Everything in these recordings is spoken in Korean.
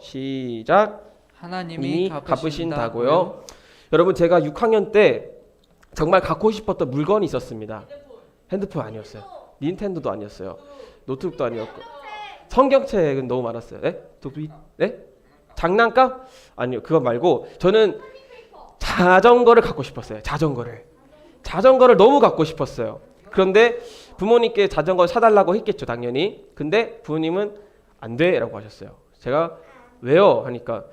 시작. 하나님이 갚으신다고요. 갚으신다고요. 여러분 제가 6학년 때 정말 갖고 싶었던 물건이 있었습니다. 핸드폰 아니었어요. 닌텐도도 아니었어요. 노트북도 아니었고 성경책은 너무 많았어요. 네? 도비? 네? 장난감? 아니요. 그거 말고 저는 자전거를 갖고 싶었어요. 자전거를. 자전거를 너무 갖고 싶었어요. 그런데 부모님께 자전거를 사달라고 했겠죠, 당연히. 근데 부모님은 안 돼라고 하셨어요. 제가 왜요? 하니까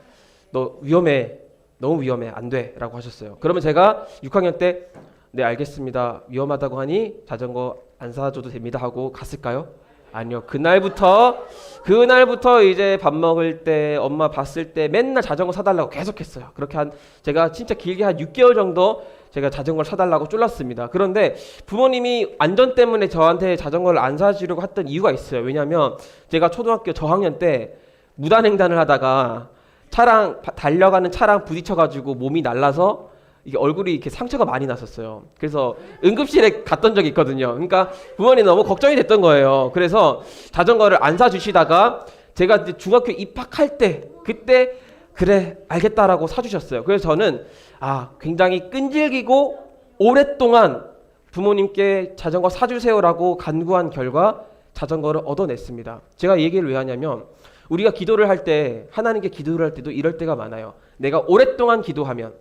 너 위험해. 너무 위험해. 안 돼 라고 하셨어요. 그러면 제가 6학년 때 네, 알겠습니다. 위험하다고 하니 자전거 안 사줘도 됩니다 하고 갔을까요? 아니요. 그날부터 그날부터 이제 밥 먹을 때 엄마 봤을 때 맨날 자전거 사달라고 계속했어요. 그렇게 한 제가 진짜 길게 한 6개월 정도 제가 자전거를 사달라고 쫄랐습니다. 그런데 부모님이 안전 때문에 저한테 자전거를 안 사주려고 했던 이유가 있어요. 왜냐하면 제가 초등학교 저학년 때 무단횡단을 하다가 차랑 바- 달려가는 차랑 부딪혀가지고 몸이 날라서 이게 얼굴이 이렇게 상처가 많이 났었어요. 그래서 응급실에 갔던 적이 있거든요. 그러니까 부모님 너무 걱정이 됐던 거예요. 그래서 자전거를 안 사주시다가 제가 중학교 입학할 때 그때 그래 알겠다라고 사주셨어요. 그래서 저는 아 굉장히 끈질기고 오랫동안 부모님께 자전거 사주세요라고 간구한 결과 자전거를 얻어냈습니다. 제가 이 얘기를 왜 하냐면 우리가 기도를 할 때 하나님께 기도를 할 때도 이럴 때가 많아요. 내가 오랫동안 기도하면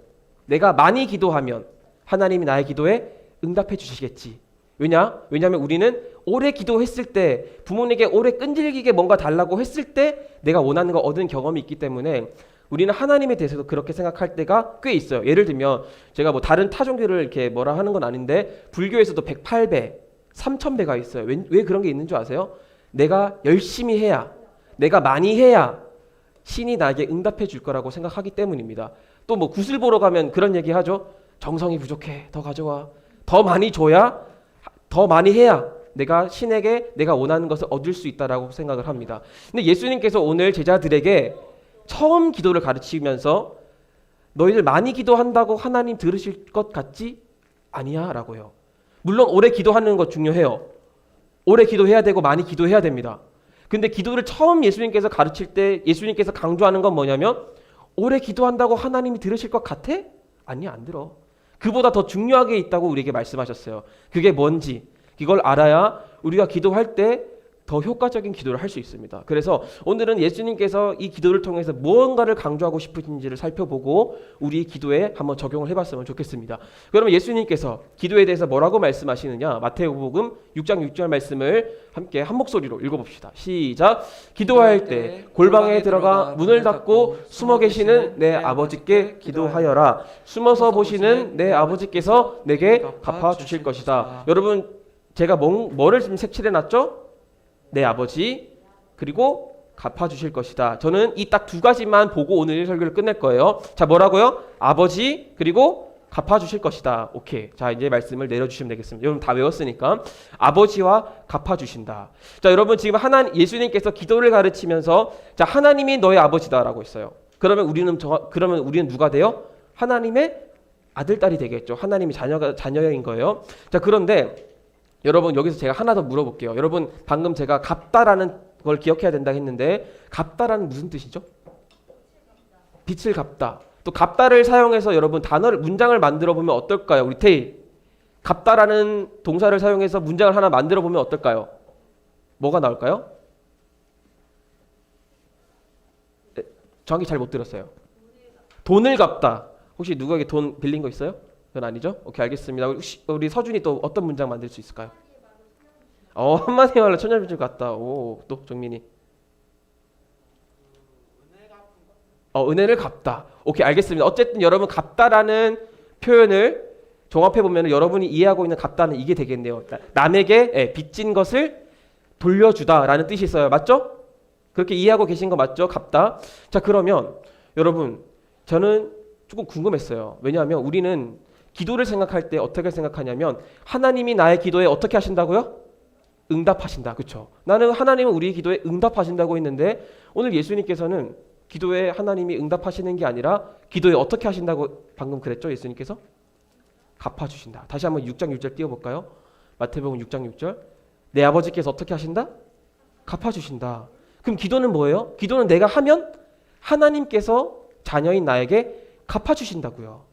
내가 많이 기도하면 하나님이 나의 기도에 응답해 주시겠지. 왜냐? 왜냐하면 우리는 오래 기도했을 때 부모님께 오래 끈질기게 뭔가 달라고 했을 때 내가 원하는 거 얻은 경험이 있기 때문에 우리는 하나님에 대해서도 그렇게 생각할 때가 꽤 있어요. 예를 들면 제가 뭐 다른 타 종교를 이렇게 뭐라 하는 건 아닌데 불교에서도 108배, 3000배가 있어요. 왜, 왜 그런 게 있는 줄 아세요? 내가 열심히 해야, 내가 많이 해야 신이 나에게 응답해 줄 거라고 생각하기 때문입니다. 또 뭐 구슬 보러 가면 그런 얘기 하죠. 정성이 부족해. 더 가져와. 더 많이 줘야 더 많이 해야 내가 신에게 내가 원하는 것을 얻을 수 있다라고 생각을 합니다. 근데 예수님께서 오늘 제자들에게 처음 기도를 가르치면서 너희들 많이 기도한다고 하나님 들으실 것 같지 아니야라고요. 물론 오래 기도하는 것 중요해요. 오래 기도해야 되고 많이 기도해야 됩니다. 근데 기도를 처음 예수님께서 가르칠 때 예수님께서 강조하는 건 뭐냐면 오래 기도한다고 하나님이 들으실 것 같아? 아니 안 들어. 그보다 더 중요하게 있다고 우리에게 말씀하셨어요. 그게 뭔지 이걸 알아야 우리가 기도할 때 더 효과적인 기도를 할 수 있습니다. 그래서 오늘은 예수님께서 이 기도를 통해서 무언가를 강조하고 싶으신지를 살펴보고 우리 기도에 한번 적용을 해봤으면 좋겠습니다. 그러면 예수님께서 기도에 대해서 뭐라고 말씀하시느냐? 마태복음 6장 6절 말씀을 함께 한 목소리로 읽어봅시다. 시작. 기도할 때 골방에 들어가 문을 닫고 숨어 계시는 내 아버지께 기도하여라. 숨어서 보시는 내 아버지께서 내게 갚아 주실 것이다. 여러분 제가 뭐, 뭐를 지금 색칠해 놨죠? 내 아버지 그리고 갚아 주실 것이다. 저는 이 딱 두 가지만 보고 오늘 설교를 끝낼 거예요. 자, 뭐라고요? 아버지 그리고 갚아 주실 것이다. 오케이. 자, 이제 말씀을 내려 주시면 되겠습니다. 여러분 다 외웠으니까 아버지와 갚아 주신다. 자, 여러분 지금 하나 예수님께서 기도를 가르치면서 자, 하나님이 너의 아버지다라고 했어요. 그러면 우리는 저 그러면 우리는 누가 돼요? 하나님의 아들 딸이 되겠죠. 하나님이 자녀가 자녀인 거예요. 자, 그런데 여러분 여기서 제가 하나 더 물어볼게요. 여러분 방금 제가 갚다라는 걸 기억해야 된다 했는데 갚다라는 무슨 뜻이죠? 빛을 갚다. 또 갚다를 사용해서 여러분 단어를 문장을 만들어 보면 어떨까요? 우리 테이 갚다라는 동사를 사용해서 문장을 하나 만들어 보면 어떨까요? 뭐가 나올까요? 네, 정확히 잘 못 들었어요. 돈을 갚다. 혹시 누구에게 돈 빌린 거 있어요? 그건 아니죠? 오케이 알겠습니다. 혹시 우리 서준이 또 어떤 문장 만들 수 있을까요? 어 한마디 말로 천년빛을 같다. 오또 정민이. 어 은혜를 갚다. 오케이 알겠습니다. 어쨌든 여러분 갚다라는 표현을 종합해 보면 여러분이 이해하고 있는 갚다는 이게 되겠네요. 나- 남에게 예, 빚진 것을 돌려주다라는 뜻이 있어요. 맞죠? 그렇게 이해하고 계신 거 맞죠? 갚다. 자 그러면 여러분 저는 조금 궁금했어요. 왜냐하면 우리는 기도를 생각할 때 어떻게 생각하냐면 하나님이 나의 기도에 어떻게 하신다고요? 응답하신다. 그렇죠? 나는 하나님은 우리 기도에 응답하신다고 했는데 오늘 예수님께서는 기도에 하나님이 응답하시는 게 아니라 기도에 어떻게 하신다고 방금 그랬죠? 예수님께서 갚아 주신다. 다시 한번 6장 6절 띄워 볼까요? 마태복음 6장 6절. 내 아버지께서 어떻게 하신다? 갚아 주신다. 그럼 기도는 뭐예요? 기도는 내가 하면 하나님께서 자녀인 나에게 갚아 주신다고요.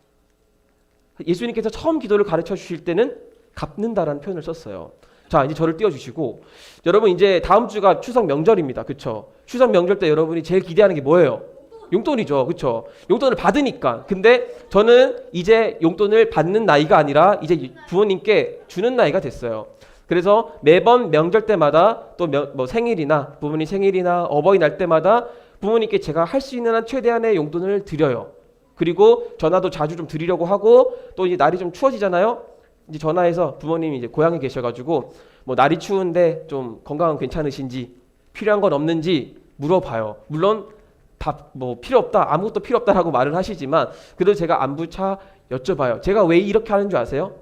예수님께서 처음 기도를 가르쳐 주실 때는 갚는다라는 표현을 썼어요. 자, 이제 저를 띄워주시고 여러분 이제 다음 주가 추석 명절입니다. 그쵸? 추석 명절 때 여러분이 제일 기대하는 게 뭐예요? 용돈이죠. 그쵸? 용돈을 받으니까. 근데 저는 이제 용돈을 받는 나이가 아니라 이제 부모님께 주는 나이가 됐어요. 그래서 매번 명절 때마다 또 뭐 생일이나 부모님 생일이나 어버이날 때마다 부모님께 제가 할 수 있는 한 최대한의 용돈을 드려요. 그리고 전화도 자주 좀 드리려고 하고 또 이제 날이 좀 추워지잖아요. 이제 전화해서 부모님이 이제 고향에 계셔가지고 뭐 날이 추운데 좀 건강은 괜찮으신지 필요한 건 없는지 물어봐요. 물론 답뭐 필요 없다 아무것도 필요 없다라고 말을 하시지만 그래도 제가 안부차 여쭤봐요. 제가 왜 이렇게 하는 줄 아세요?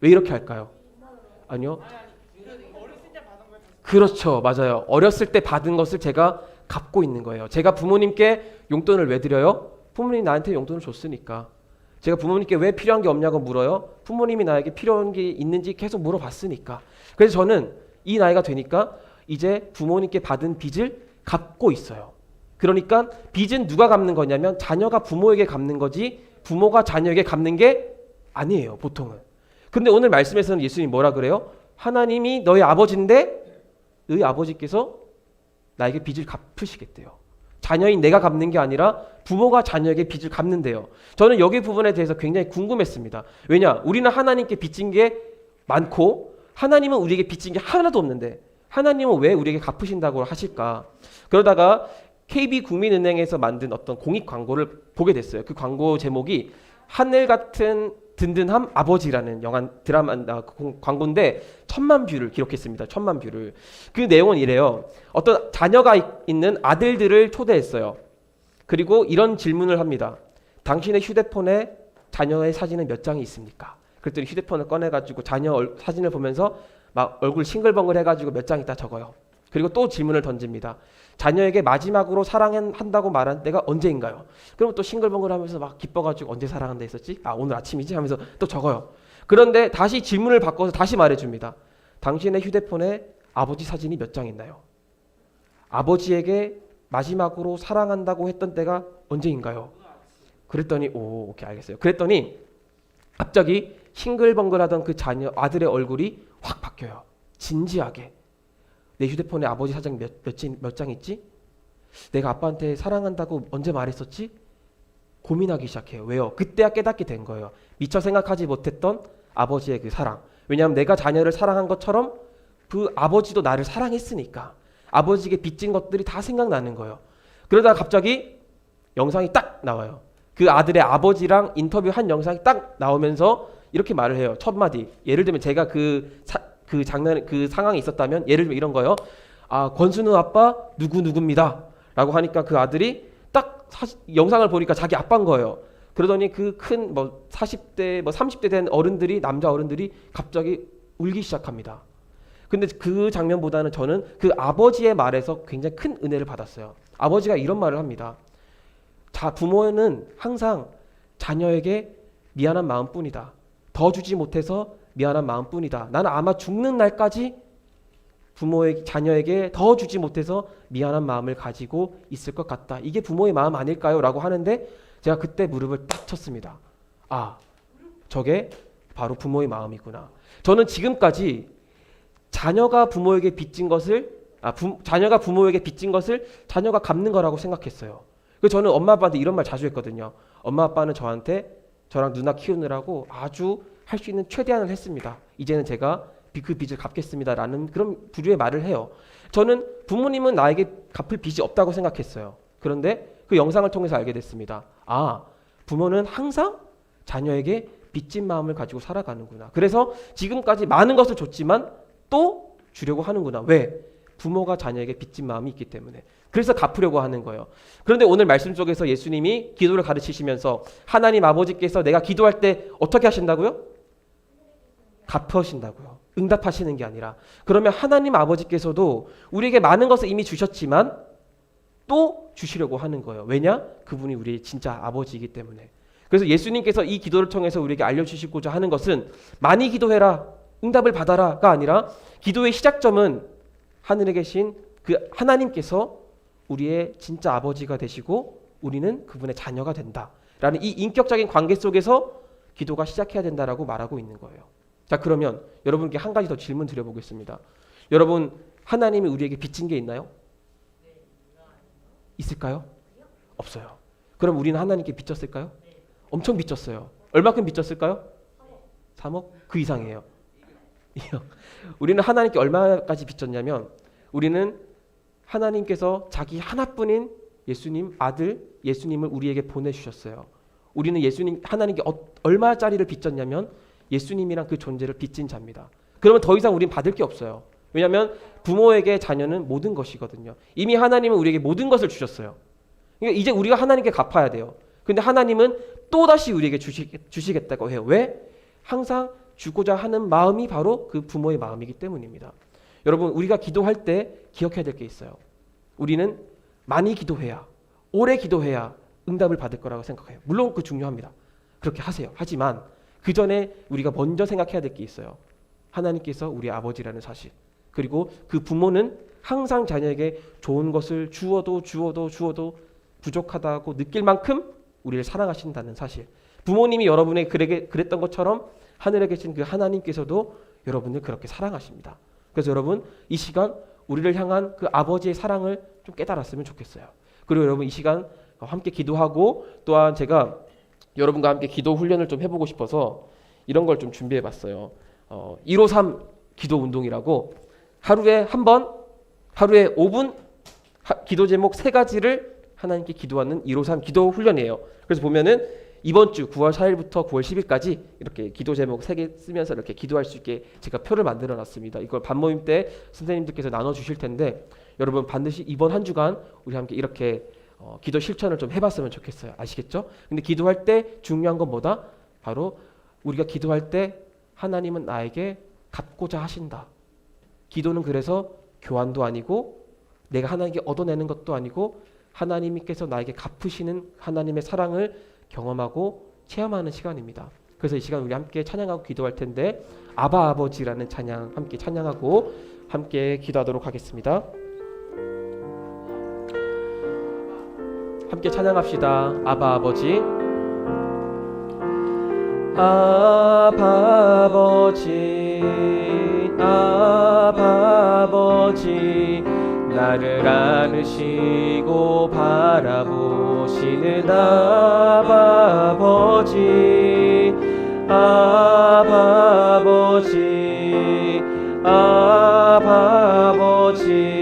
왜 이렇게 할까요? 아니요. 그렇죠. 맞아요. 어렸을 때 받은 것을 제가 갚고 있는 거예요. 제가 부모님께 용돈을 왜 드려요? 부모님이 나한테 용돈을 줬으니까. 제가 부모님께 왜 필요한 게 없냐고 물어요. 부모님이 나에게 필요한 게 있는지 계속 물어봤으니까. 그래서 저는 이 나이가 되니까 이제 부모님께 받은 빚을 갚고 있어요. 그러니까 빚은 누가 갚는 거냐면 자녀가 부모에게 갚는 거지 부모가 자녀에게 갚는 게 아니에요. 보통은. 근데 오늘 말씀에서는 예수님이 뭐라 그래요? 하나님이 너희 아버지인데 너희 아버지께서 나에게 빚을 갚으시겠대요. 자녀인 내가 갚는 게 아니라 부모가 자녀에게 빚을 갚는데요. 저는 여기 부분에 대해서 굉장히 궁금했습니다. 왜냐? 우리는 하나님께 빚진 게 많고 하나님은 우리에게 빚진 게 하나도 없는데 하나님은 왜 우리에게 갚으신다고 하실까? 그러다가 KB 국민은행에서 만든 어떤 공익 광고를 보게 됐어요. 그 광고 제목이 하늘 같은 든든함 아버지라는 영화 드라마 아, 공- 광고인데 천만 뷰를 기록했습니다. 천만 뷰를 그 내용은 이래요. 어떤 자녀가 있- 있는 아들들을 초대했어요. 그리고 이런 질문을 합니다. 당신의 휴대폰에 자녀의 사진은 몇 장이 있습니까? 그랬더니 휴대폰을 꺼내가지고 자녀 얼- 사진을 보면서 막 얼굴 싱글벙글 해가지고 몇 장 있다 적어요. 그리고 또 질문을 던집니다. 자녀에게 마지막으로 사랑한다고 말한 때가 언제인가요? 그럼 또 싱글벙글 하면서 막 기뻐가지고 언제 사랑한다 했었지? 아 오늘 아침이지? 하면서 또 적어요. 그런데 다시 질문을 바꿔서 다시 말해줍니다. 당신의 휴대폰에 아버지 사진이 몇 장 있나요? 아버지에게 마지막으로 사랑한다고 했던 때가 언제인가요? 그랬더니 오 오케이 알겠어요. 그랬더니 갑자기 싱글벙글하던 그 자녀 아들의 얼굴이 확 바뀌어요. 진지하게 내 휴대폰에 아버지 사진 몇몇장 있지? 내가 아빠한테 사랑한다고 언제 말했었지? 고민하기 시작해요. 왜요? 그때야 깨닫게 된 거예요. 미처 생각하지 못했던 아버지의 그 사랑. 왜냐하면 내가 자녀를 사랑한 것처럼 그 아버지도 나를 사랑했으니까 아버지에게 빚진 것들이 다 생각나는 거예요. 그러다가 갑자기 영상이 딱 나와요. 그 아들의 아버지랑 인터뷰한 영상이 딱 나오면서 이렇게 말을 해요. 첫 마디. 예를 들면 제가 그, 사, 그 장면 그 상황이 있었다면 예를 들면 이런 거요. 아 권순우 아빠 누구 누구입니다. 라고 하니까 그 아들이 딱 사시, 영상을 보니까 자기 아빠인 거예요. 그러더니 그 큰 뭐 40대 뭐 30대 된 어른들이 남자 어른들이 갑자기 울기 시작합니다. 근데 그 장면보다는 저는 그 아버지의 말에서 굉장히 큰 은혜를 받았어요. 아버지가 이런 말을 합니다. 자, 부모는 항상 자녀에게 미안한 마음뿐이다. 더 주지 못해서 미안한 마음뿐이다. 나는 아마 죽는 날까지 부모의 자녀에게 더 주지 못해서 미안한 마음을 가지고 있을 것 같다. 이게 부모의 마음 아닐까요?라고 하는데 제가 그때 무릎을 딱 쳤습니다. 아, 저게 바로 부모의 마음이구나. 저는 지금까지 자녀가 부모에게 빚진 것을 아, 부, 자녀가 부모에게 빚진 것을 자녀가 갚는 거라고 생각했어요. 그 저는 엄마 아빠한테 이런 말 자주 했거든요. 엄마 아빠는 저한테 저랑 누나 키우느라고 아주 할 수 있는 최대한을 했습니다. 이제는 제가 빚- 그 빚을 갚겠습니다라는 그런 부류의 말을 해요. 저는 부모님은 나에게 갚을 빚이 없다고 생각했어요. 그런데 그 영상을 통해서 알게 됐습니다. 아, 부모는 항상 자녀에게 빚진 마음을 가지고 살아가는구나. 그래서 지금까지 많은 것을 줬지만 또 주려고 하는구나. 왜? 부모가 자녀에게 빚진 마음이 있기 때문에. 그래서 갚으려고 하는 거예요. 그런데 오늘 말씀 속에서 예수님이 기도를 가르치시면서 하나님 아버지께서 내가 기도할 때 어떻게 하신다고요? 갚으신다고요. 응답하시는 게 아니라. 그러면 하나님 아버지께서도 우리에게 많은 것을 이미 주셨지만 또 주시려고 하는 거예요. 왜냐? 그분이 우리의 진짜 아버지이기 때문에. 그래서 예수님께서 이 기도를 통해서 우리에게 알려주시고자 하는 것은 많이 기도해라, 응답을 받아라가 아니라 기도의 시작점은 하늘에 계신 그 하나님께서 우리의 진짜 아버지가 되시고 우리는 그분의 자녀가 된다 라는 이 인격적인 관계 속에서 기도가 시작해야 된다라고 말하고 있는 거예요. 자 그러면 여러분께 한 가지 더 질문 드려보겠습니다. 여러분 하나님이 우리에게 빚진 게 있나요? 있을까요? 없어요. 그럼 우리는 하나님께 빚졌을까요? 엄청 빚졌어요. 얼마큼 빚졌을까요? 3억? 그 이상이에요. 우리는 하나님께 얼마까지 빚졌냐면 우리는 하나님께서 자기 하나뿐인 예수님 아들 예수님을 우리에게 보내주셨어요. 우리는 예수님 하나님께 어, 얼마짜리를 빚졌냐면 예수님이란 그 존재를 빚진 자입니다. 그러면 더 이상 우리는 받을 게 없어요. 왜냐하면 부모에게 자녀는 모든 것이거든요. 이미 하나님은 우리에게 모든 것을 주셨어요. 그러니까 이제 우리가 하나님께 갚아야 돼요. 근데 하나님은 또 다시 우리에게 주시, 주시겠 다고 해요. 왜? 항상 주고자 하는 마음이 바로 그 부모의 마음이기 때문입니다. 여러분 우리가 기도할 때 기억해야 될 게 있어요. 우리는 많이 기도해야 오래 기도해야 응답을 받을 거라고 생각해요. 물론 그 중요합니다. 그렇게 하세요. 하지만 그 전에 우리가 먼저 생각해야 될 게 있어요. 하나님께서 우리 아버지라는 사실. 그리고 그 부모는 항상 자녀에게 좋은 것을 주어도 주어도 주어도 부족하다고 느낄 만큼 우리를 사랑하신다는 사실. 부모님이 여러분에게 그에게 그랬던 것처럼 하늘에 계신 그 하나님께서도 여러분을 그렇게 사랑하십니다. 그래서 여러분 이 시간 우리를 향한 그 아버지의 사랑을 좀 깨달았으면 좋겠어요. 그리고 여러분 이 시간 함께 기도하고 또한 제가 여러분과 함께 기도 훈련을 좀 해보고 싶어서 이런 걸 좀 준비해봤어요. 어, 153 기도 운동이라고 하루에 한 번, 하루에 5분 하- 기도 제목 세 가지를 하나님께 기도하는 153 기도 훈련이에요. 그래서 보면은 이번 주 9월 4일부터 9월 10일까지 이렇게 기도 제목 세 개 쓰면서 이렇게 기도할 수 있게 제가 표를 만들어 놨습니다. 이걸 반모임 때 선생님들께서 나눠 주실 텐데 여러분 반드시 이번 한 주간 우리 함께 이렇게 어, 기도 실천을 좀 해봤으면 좋겠어요. 아시겠죠? 근데 기도할 때 중요한 건 뭐다? 바로 우리가 기도할 때 하나님은 나에게 갚고자 하신다. 기도는 그래서 교환도 아니고 내가 하나님께 얻어내는 것도 아니고 하나님께서 나에게 갚으시는 하나님의 사랑을 경험하고 체험하는 시간입니다. 그래서 이 시간 우리 함께 찬양하고 기도할 텐데 아바 아버지라는 찬양 함께 찬양하고 함께 기도하도록 하겠습니다. 함께 찬양합시다. 아바 아버지. 아바 아버지. 아바 아버지. 나를 안으시고 바라보시는 아바 아버지. 아바 아버지. 아바 아버지.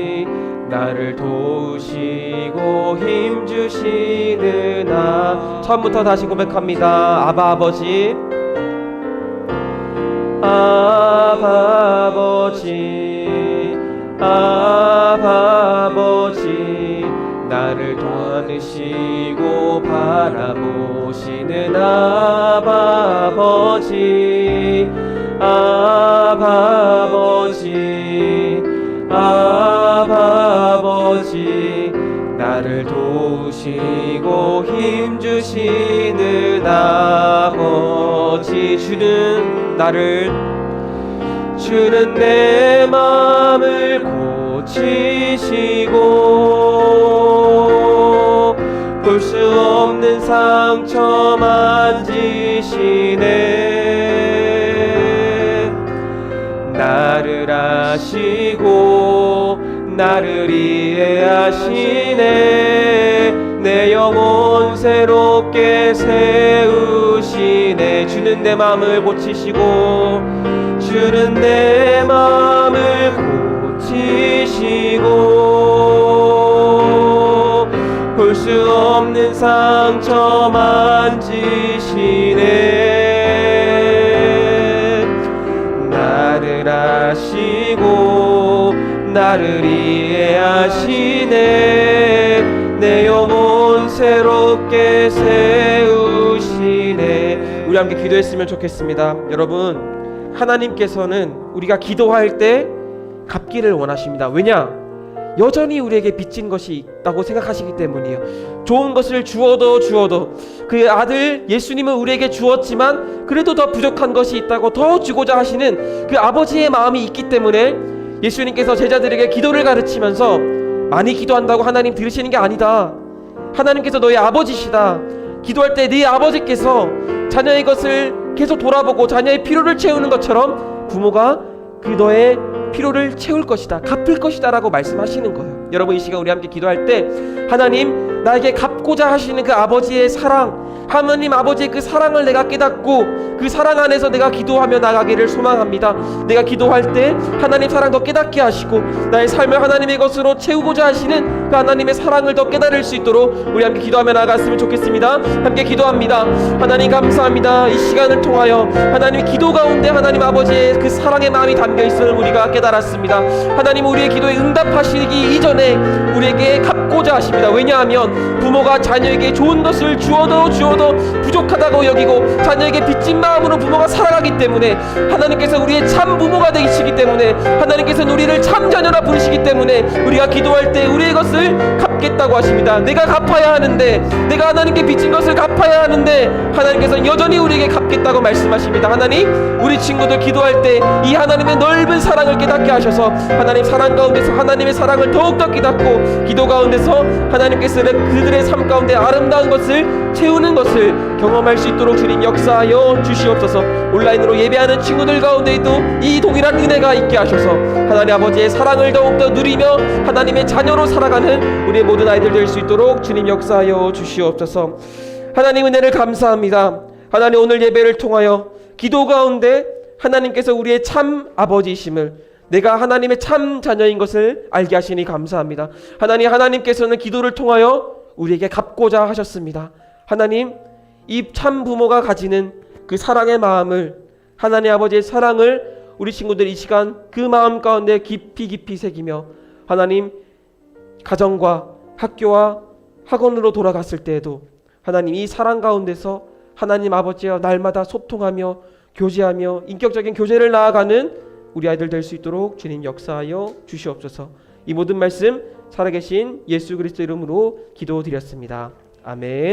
나를 도우시고 힘주시는 아 처음부터 다시 고백합니다. 아바 아버지. 아바 아버지. 아바 아버지. 나를 도와주시고 바라보시는 아바 아버지. 아바 아버지 아버지 나를 도우시고 힘주시는 아버지 주는 나를 주는 내 마음을 고치시고 볼 수 없는 상처 만지시네 나를 아시고 나를 이해하시네. 내 영혼 새롭게 세우시네. 주는 내 마음을 고치시고 주는 내 마음을 고치시고 볼 수 없는 상처 만지시네 아시고 나를 이해하시네. 내 영혼 새롭게 세우시네. 우리 함께 기도했으면 좋겠습니다. 여러분 하나님께서는 우리가 기도할 때 갚기를 원하십니다. 왜냐 여전히 우리에게 빚진 것이 있다고 생각하시기 때문이에요. 좋은 것을 주어도 주어도 그 아들 예수님은 우리에게 주었지만 그래도 더 부족한 것이 있다고 더 주고자 하시는 그 아버지의 마음이 있기 때문에 예수님께서 제자들에게 기도를 가르치면서 많이 기도한다고 하나님 들으시는 게 아니다. 하나님께서 너의 아버지시다. 기도할 때 네 아버지께서 자녀의 것을 계속 돌아보고 자녀의 필요를 채우는 것처럼 부모가 그 너 의 필요를 채울 것이다. 갚을 것이다 라고 말씀하시는 거예요. 여러분 이 시간 우리 함께 기도할 때 하나님 나에게 갚고자 하시는 그 아버지의 사랑 하나님 아버지의 그 사랑을 내가 깨닫고 그 사랑 안에서 내가 기도하며 나가기를 소망합니다. 내가 기도할 때 하나님 사랑 더 깨닫게 하시고 나의 삶을 하나님의 것으로 채우고자 하시는 그 하나님의 사랑을 더 깨달을 수 있도록 우리 함께 기도하며 나갔으면 좋겠습니다. 함께 기도합니다. 하나님 감사합니다. 이 시간을 통하여 하나님 기도 가운데 하나님 아버지의 그 사랑의 마음이 담겨 있음을 우리가 깨달았습니다. 하나님 우리의 기도에 응답하시기 이전에 우리에게 갚고자 하십니다. 왜냐하면 부모가 자녀에게 좋은 것을 주어도 주어도 부족하다고 여기고 자녀에게 빚진 마음으로 부모가 살아가기 때문에 하나님께서 우리의 참 부모가 되시기 때문에 하나님께서는 우리를 참 자녀라 부르시기 때문에 우리가 기도할 때 우리의 것을 갚겠다고 하십니다. 내가 갚아야 하는데 내가 하나님께 빚진 것을 갚아야 하는데 하나님께서는 여전히 우리에게 갚겠다고 말씀하십니다. 하나님 우리 친구들 기도할 때 이 하나님의 넓은 사랑을 깨닫게 하셔서 하나님 사랑 가운데서 하나님의 사랑을 더욱더 깨닫고 기도 가운데서 하나님께서 그들의 삶 가운데 아름다운 것을 채우는 것을 경험할 수 있도록 주님 역사하여 주시옵소서. 온라인으로 예배하는 친구들 가운데에도 이 동일한 은혜가 있게 하셔서 하나님 아버지의 사랑을 더욱더 누리며 하나님의 자녀로 살아가는 우리의 모든 아이들 될 수 있도록 주님 역사하여 주시옵소서. 하나님 은혜를 감사합니다. 하나님 오늘 예배를 통하여 기도 가운데 하나님께서 우리의 참 아버지이심을 내가 하나님의 참 자녀인 것을 알게 하시니 감사합니다. 하나님 하나님께서는 기도를 통하여 우리에게 갚고자 하셨습니다. 하나님 이 참 부모가 가지는 그 사랑의 마음을 하나님 아버지의 사랑을 우리 친구들 이 시간 그 마음 가운데 깊이 깊이 새기며 하나님 가정과 학교와 학원으로 돌아갔을 때에도 하나님 이 사랑 가운데서 하나님 아버지와 날마다 소통하며 교제하며 인격적인 교제를 나아가는 우리 아이들 될 수 있도록 주님 역사하여 주시옵소서. 이 모든 말씀 살아계신 예수 그리스도 이름으로 기도드렸습니다. 아멘.